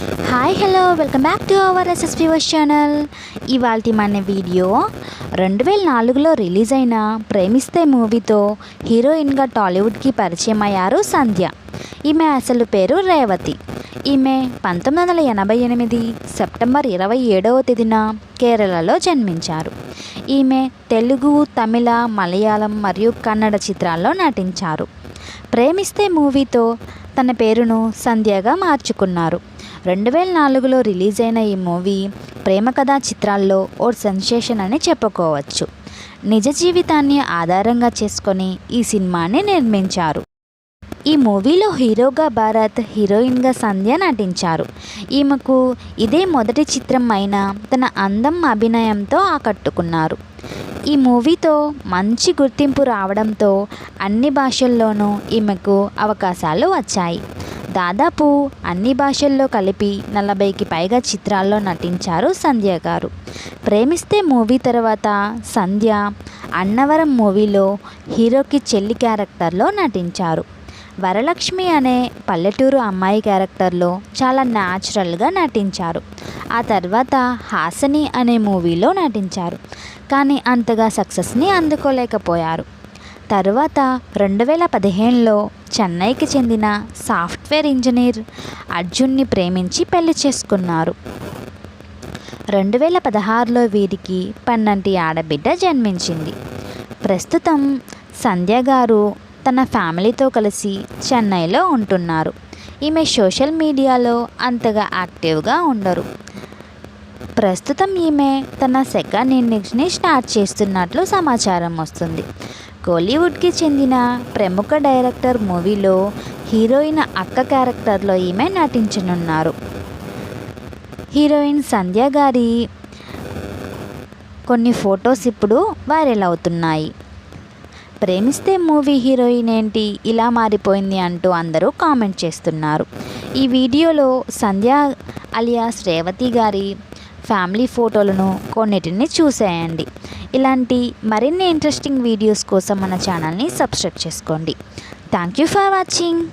Hi hello welcome back to our SSP viewers channel ఇవాళ మన video రెండు వేల నాలుగులో రిలీజ్ అయిన ప్రేమిస్తే మూవీతో హీరోయిన్గా టాలీవుడ్కి పరిచయం అయ్యారు సంధ్య. ఈమె అసలు పేరు రేవతి. ఈమె పంతొమ్మిది వందల ఎనభై ఎనిమిది సెప్టెంబర్ ఇరవై ఏడవ తేదీన కేరళలో జన్మించారు. ఈమె తెలుగు తమిళ మలయాళం మరియు కన్నడ చిత్రాల్లో నటించారు. ప్రేమిస్తే మూవీతో తన పేరును సంధ్యగా మార్చుకున్నారు. రెండు వేల నాలుగులో రిలీజ్ అయిన ఈ మూవీ ప్రేమ కథా చిత్రాల్లో ఓ సెన్సేషన్ అని చెప్పుకోవచ్చు. నిజ జీవితాన్ని ఆధారంగా చేసుకొని ఈ సినిమాని నిర్మించారు. ఈ మూవీలో హీరోగా భారత్ హీరోయిన్గా సంధ్య నటించారు. ఈమెకు ఇదే మొదటి చిత్రం అయిన తన అందం అభినయంతో ఆకట్టుకున్నారు. ఈ మూవీతో మంచి గుర్తింపు రావడంతో అన్ని భాషల్లోనూ ఈమెకు అవకాశాలు వచ్చాయి. దాదాపు అన్ని భాషల్లో కలిపి నలభైకి పైగా చిత్రాల్లో నటించారు సంధ్య గారు. ప్రేమిస్తే మూవీ తర్వాత సంధ్య అన్నవరం మూవీలో హీరోకి చెల్లి క్యారెక్టర్లో నటించారు. వరలక్ష్మి అనే పల్లెటూరు అమ్మాయి క్యారెక్టర్లో చాలా న్యాచురల్గా నటించారు. ఆ తర్వాత హాసని అనే మూవీలో నటించారు. కానీ అంతగా సక్సెస్ని అందుకోలేకపోయారు. తర్వాత రెండు వేల పదిహేనులో చెన్నైకి చెందిన సాఫ్ట్వేర్ ఇంజనీర్ అర్జున్ని ప్రేమించి పెళ్ళి చేసుకున్నారు. రెండు వేల పదహారులో వీరికి పన్నంటి ఆడబిడ్డ జన్మించింది. ప్రస్తుతం సంధ్య గారు తన ఫ్యామిలీతో కలిసి చెన్నైలో ఉంటున్నారు. ఈమె సోషల్ మీడియాలో అంతగా యాక్టివ్గా ఉండరు. ప్రస్తుతం ఈమె తన సెకండ్ ఇన్నింగ్స్ని స్టార్ట్ చేస్తున్నట్లు సమాచారం వస్తుంది. కోలీవుడ్కి చెందిన ప్రముఖ డైరెక్టర్ మూవీలో హీరోయిన్ అక్క క్యారెక్టర్లో ఈమె నటించనున్నారు. హీరోయిన్ సంధ్య గారి కొన్ని ఫొటోస్ ఇప్పుడు వైరల్ అవుతున్నాయి. ప్రేమిస్తే మూవీ హీరోయిన్ ఏంటి ఇలా మారిపోయింది అంటూ అందరూ కామెంట్ చేస్తున్నారు. ఈ వీడియోలో సంధ్య అలియాస్ రేవతి గారి ఫ్యామిలీ ఫోటోలను కొన్నిటిని చూసేయండి. ఇలాంటి మరిన్ని ఇంట్రెస్టింగ్ వీడియోస్ కోసం మన ఛానల్ని సబ్స్క్రైబ్ చేసుకోండి. Thank you for watching